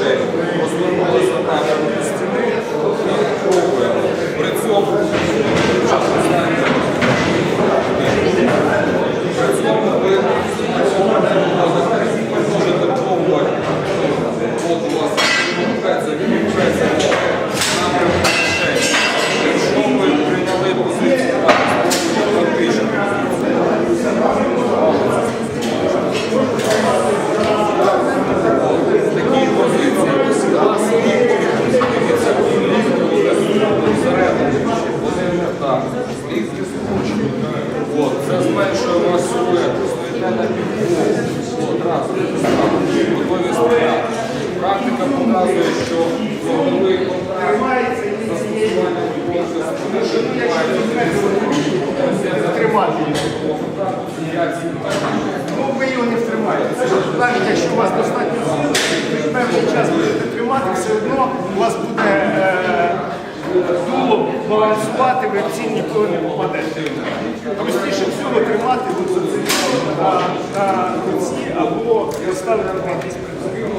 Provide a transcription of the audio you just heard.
рушей, розвернулися правильно до стіни і пробуємо. При цьому Практика показує, що вогневий контракт застосування Ну Ви його не втримаєте. Навіть якщо у вас достатньо ви певний час будете тримати, все одно у вас буде е, дуло балансувати, ви всі ніколи не попадете. Простіше всього тримати руці або поставити на якісь предмет.